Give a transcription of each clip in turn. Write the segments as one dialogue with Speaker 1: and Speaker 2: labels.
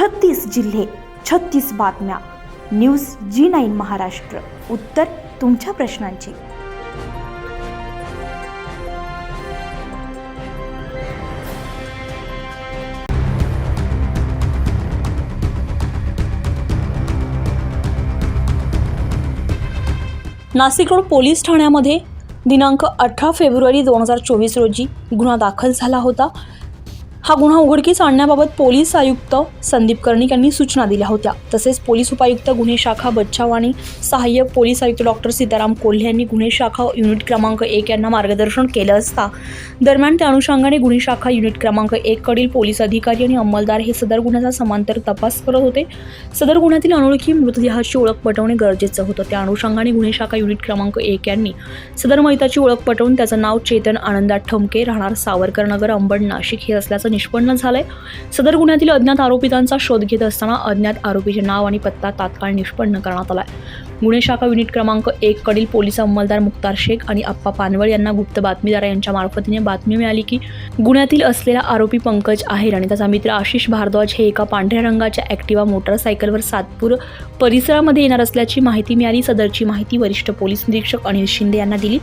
Speaker 1: छत्तीस जिल्हे छत्तीस बातम्या. News G nine Maharashtra. उत्तर तुमच्या प्रश्नांची.
Speaker 2: नाशिक रोड पोलीस ठाण्यामध्ये दिनांक अठरा फेब्रुवारी दोन हजार चोवीस रोजी गुन्हा दाखल झाला होता. हा गुन्हा उघडकीस आणण्याबाबत पोलीस आयुक्त संदीप कर्णिक यांनी सूचना दिल्या होत्या. तसेच पोलीस उपायुक्त गुन्हे शाखा बच्चाव आणि सहाय्यक पोलीस आयुक्त डॉक्टर सीताराम कोल्हे यांनी गुन्हे शाखा युनिट क्रमांक एक यांना मार्गदर्शन केलं असता दरम्यान त्या अनुषंगाने गुन्हे शाखा युनिट क्रमांक एक कडील पोलीस अधिकारी आणि अंमलदार हे सदर गुन्ह्याचा समांतर तपास करत होते. सदर गुन्ह्यातील अनोळखी मृतदेहाची ओळख पटवणे गरजेचं होतं. त्या अनुषंगाने गुन्हे शाखा युनिट क्रमांक एक यांनी सदर महिताची ओळख पटवून त्याचं नाव चेतन आनंदा ठमके राहणार सावरकर नगर अंबड नाशिक हे असल्याचं निष्पन्न झालंय. सदर गुन्ह्यातील अज्ञात आरोपितांचा शोध घेत असताना अज्ञात आरोपीचे नाव आणि पत्ता तात्काळ निष्पन्न करण्यात आलाय. गुन्हे शाखा युनिट क्रमांक एक कडील पोलीस अंमलदार मुक्तार शेख आणि आप्पा पानवळ यांना गुप्त बातमीदार यांच्या मार्फतीने बातमी मिळाली की गुन्ह्यातील असलेला आरोपी पंकज आहेर आणि त्याचा मित्र आशिष भारद्वाज हे एका पांढऱ्या रंगाच्या ॲक्टिवा मोटरसायकलवर सातपूर परिसरामध्ये येणार असल्याची माहिती मिळाली. सदरची माहिती वरिष्ठ पोलीस निरीक्षक अनिल शिंदे यांना दिली.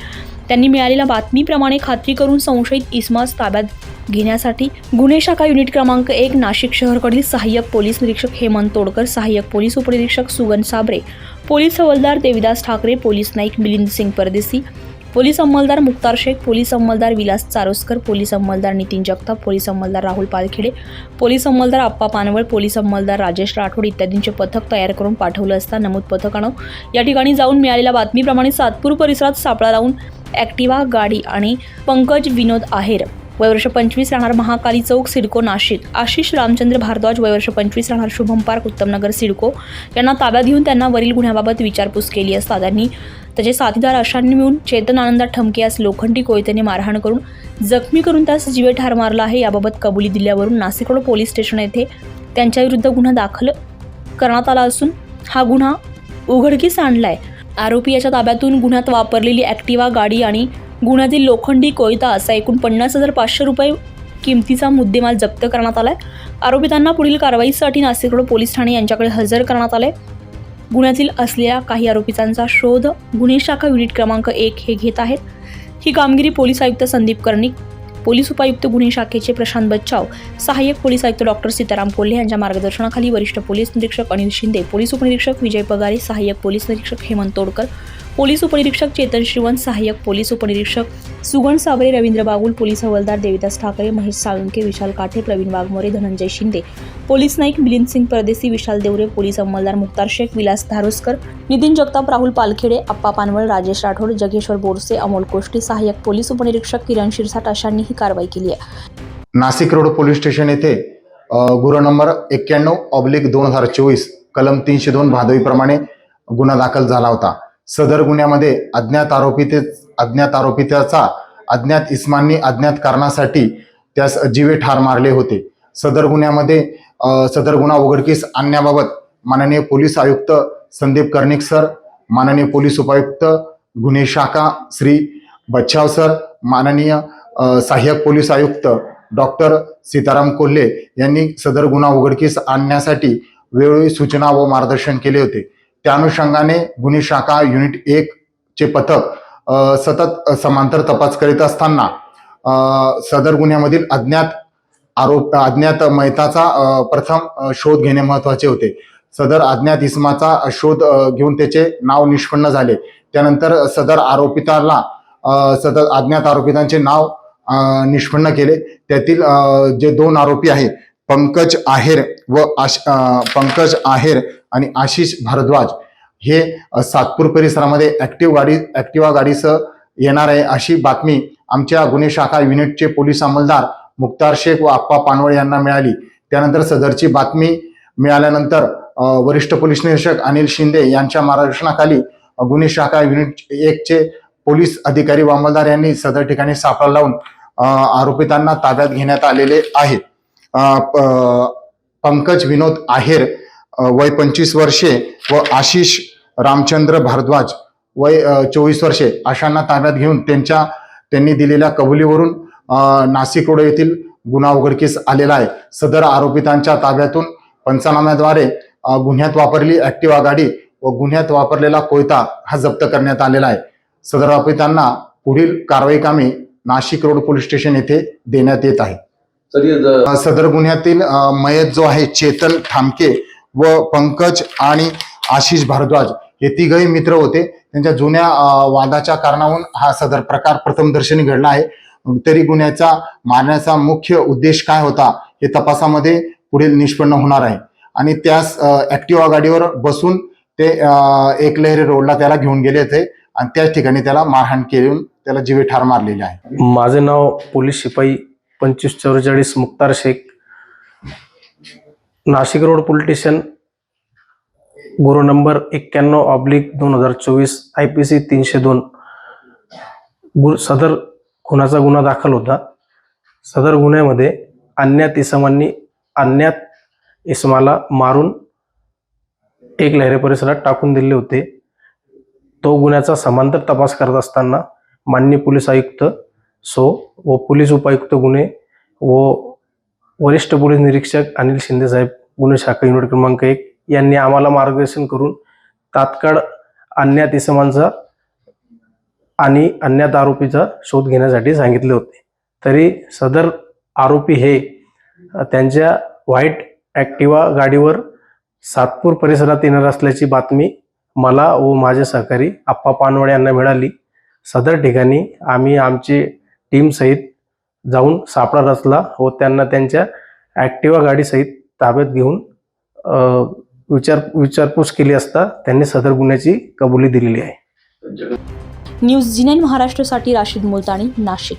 Speaker 2: त्यांनी मिळालेल्या बातमीप्रमाणे खात्री करून संशयित इस्मास ताब्यात घेण्यासाठी गुन्हे शाखा युनिट क्रमांक एक नाशिक शहरकडील सहाय्यक पोलीस निरीक्षक हेमंत तोडकर सहाय्यक पोलीस उपनिरीक्षक सुगन साबरे पोलीस हवालदार देविदास ठाकरे पोलीस नाईक मिलिंद सिंग परदेसी पोलीस अंमलदार मुक्तार शेख पोलीस अंमलदार विलास चारोस्कर पोलीस अंमलदार नितीन जगताप पोलीस अंमलदार राहुल पालखेडे पोलीस अंमलदार आप्पा पानवळ पोलीस अंमलदार राजेश राठोड इत्यादींचे पथक तयार करून पाठवलं असता नमूद पथकानं या ठिकाणी जाऊन मिळालेल्या बातमीप्रमाणे सातपूर परिसरात सापळा लावून ॲक्टिवा गाडी आणि पंकज विनोद आहेर. वयवर्ष पंचवीस राहणार महाकाली चौक सिडको नाशिक. आशिष रामचंद्र भारद्वाज वयवर्ष पंचवीस राहणार शुभम पार्क उत्तमनगर सिडको. यांना ताब्यात घेऊन त्यांना वरील गुन्ह्याबाबत विचारपूस केली असता त्यांनी त्याचे साथीदार अशांनी मिळून चेतन आनंदा ठमके यास लोखंडी कोयत्याने मारहाण करून जखमी करून त्यास जीवे ठार मारला आहे. याबाबत कबुली दिल्यावरून नाशिक रोड पोलीस स्टेशन येथे त्यांच्याविरुद्ध गुन्हा दाखल करण्यात आला असून हा गुन्हा उघडकीस आणला आहे आरोपी याच्या ताब्यातून गुन्ह्यात वापरलेली ॲक्टिवा गाडी आणि गुन्ह्यातील लोखंडी कोयता असा एकूण पन्नास हजार पाचशे रुपये किमतीचा मुद्देमाल जप्त करण्यात आलाय. आरोपितांना पुढील कारवाईसाठी नाशिक रोड पोलीस ठाणे यांच्याकडे हजर करण्यात आले गुन्ह्यातील असलेल्या काही आरोपितांचा शोध गुन्हे शाखा युनिट क्रमांक एक हे घेत आहेत. ही कामगिरी पोलीस आयुक्त संदीप कर्णिक पोलीस उपायुक्त गुन्हे शाखेचे प्रशांत बच्चाव सहाय्यक पोलीस आयुक्त डॉक्टर सीताराम कोल्हे यांच्या मार्गदर्शनाखाली वरिष्ठ पोलीस निरीक्षक अनिल शिंदे पोलीस उपनिरीक्षक विजय पगारे सहाय्यक पोलीस निरीक्षक हेमंत तोडकर पोलीस उपनिरीक्षक चेतन श्रीवंत सहाय्यक पोलीस उपनिरीक्षक सुगण साबरे रवींद्र बागुल पोलीस हवालदार देविदास ठाकरे महेश साळुंके विशाल काठे प्रवीण वाघमोरे धनंजय शिंदे पोलीस नाईक मिलिंद सिंग परदेसी विशाल देवरे पोलीस अंमलदार मुक्तार शेख विलास धारोस्कर नितीन जगताप राहुल पालखेडे आप्पा पानवळ राजेश राठोड जगेश्वर बोरसे अमोल कोष्टी सहाय्यक पोलीस उपनिरीक्षक किरण शिरसाट अशांनी ही कारवाई केली आहे.
Speaker 3: नाशिक रोड पोलीस स्टेशन येथे गुरु गुन्हा नंबर एक्क्याण्णव ऑब्लिक दोन हजार चोवीस कलम तीनशे दोन भादवीप्रमाणे गुन्हा दाखल झाला होता. सदर गुन्ह्यामध्ये अज्ञात आरोपिते अज्ञात आरोपिताचा अज्ञात इस्मांनी अज्ञात कारणासाठी त्यास जीवे ठार मारले होते. सदर गुन्ह्यामध्ये सदर गुन्हा उघडकीस आणण्याबाबत माननीय पोलीस आयुक्त संदीप कर्णिक सर माननीय पोलीस उपायुक्त गुन्हे शाखा श्री बच्छाव सर माननीय सहाय्यक पोलीस आयुक्त डॉक्टर सीताराम कोल्हे यांनी सदर गुन्हा उघडकीस आणण्यासाठी वेळोवेळी सूचना व मार्गदर्शन केले होते. त्या अनुषंगाने गुन्हे शाखा युनिट एक चे पथक सतत समांतर तपास करीत असताना सदर गुन्ह्यामधील अज्ञात आरोप अज्ञात मैताचा प्रथम शोध घेणे महत्त्वाचे होते. सदर अज्ञात इसमाचा शोध घेऊन त्याचे नाव निष्पन्न झाले. त्यानंतर सदर आरोपिताला सदर अज्ञात आरोपितांचे नाव निष्पन्न केले. त्यातील जे दोन आरोपी आहेत पंकज आहेर व आश पंकज आहेर आणि आशिष भारद्वाज हे सातपूर परिसरामध्ये ऍक्टिव्ह गाडी ऍक्टिवा गाडीसह येणार आहे अशी बातमी आमच्या गुन्हे शाखा युनिटचे पोलीस अंमलदार मुक्तार शेख व आप्पा पानवळ यांना मिळाली. त्यानंतर सदरची बातमी मिळाल्यानंतर वरिष्ठ पोलीस निरीक्षक अनिल शिंदे यांच्या मार्गदर्शनाखाली गुन्हे शाखा युनिट एकचे पोलीस अधिकारी व अंमलदार यांनी सदर ठिकाणी सापळा लावून आरोपितांना ताब्यात घेण्यात आलेले आहे. प- पंकज विनोद आहेर वय पंचवीस वर्षे व आशिष रामचंद्र भारद्वाज वय चोवीस वर्षे अशांना ताब्यात घेऊन त्यांच्या त्यांनी दिलेल्या कबुलीवरून नाशिक रोड येथील गुन्हा उघडकीस आलेला आहे. सदर आरोपितांच्या ताब्यातून पंचनाम्याद्वारे गुन्ह्यात वापरलेली ऍक्टिवा गाडी व गुन्ह्यात वापरलेला कोयता हा जप्त करण्यात आलेला आहे. सदर आरोपितांना पुढील कारवाई कामे नाशिक रोड पोलीस स्टेशन येथे देण्यात येत आहे. सदर गुन्ह्यातील मयत जो आहे चेतन ठामके व पंकज आणि आशिष भारद्वाज हे तिघही मित्र होते. त्यांच्या जुन्या वादाच्या कारणावरून हा सदर प्रकार प्रथमदर्शनी घडला आहे. तरी गुन्ह्याचा मारण्याचा मुख्य उद्देश काय होता हे तपासामध्ये पुढील निष्पन्न होणार आहे. आणि त्यास ऍक्टिवा गाडीवर बसून ते एकलहरी रोडला त्याला घेऊन गेले होते आणि त्याच ठिकाणी त्याला मारहाण केली. त्याला जीवे ठार मारलेले आहे.
Speaker 4: माझे नाव पोलीस शिपाई पंचवीस चौवेचाळीस Mukhtar Shaikh. Nashik road police station गुरु नंबर एक्क्याण्णव ऑब्लिक दोन हजार चोवीस आय पी सी तीनशे दोन. गु सदर खुनाचा गुन्हा दाखल होता. सदर गुन्ह्यामध्ये अज्ञात इसमांनी अज्ञात इसमाला मारून एक लहरे परिसरात टाकून दिले होते. तो गुन्ह्याचा समांतर तपास करत असताना माननीय पोलीस आयुक्त सो व पोलीस उपायुक्त गुन्हे व वरिष्ठ पोलीस निरीक्षक अनिल शिंदे साहेब गुन्हे शाखा युनिट क्रमांक एक यांनी आम्हाला मार्गदर्शन करून तात्काळ अज्ञात इसमांचा आणि अज्ञात आरोपीचा शोध घेण्यासाठी सांगितले होते. तरी सदर आरोपी हे त्यांच्या व्हाईट ॲक्टिवा गाडीवर सातपूर परिसरात येणार असल्याची बातमी मला व माझे सहकारी आप्पा पानवडे यांना मिळाली. सदर ठिकाणी आम्ही आमची टीमसहित जाऊन सापळा रचला व त्यांना त्यांच्या ॲक्टिवा गाडीसहित ताब्यात घेऊन विचार विचारपूस केली असता त्यांनी सदर गुन्ह्याची कबुली दिलेली आहे.
Speaker 2: न्यूज जी महाराष्ट्रासाठी राशीद मुलतानी नाशिक.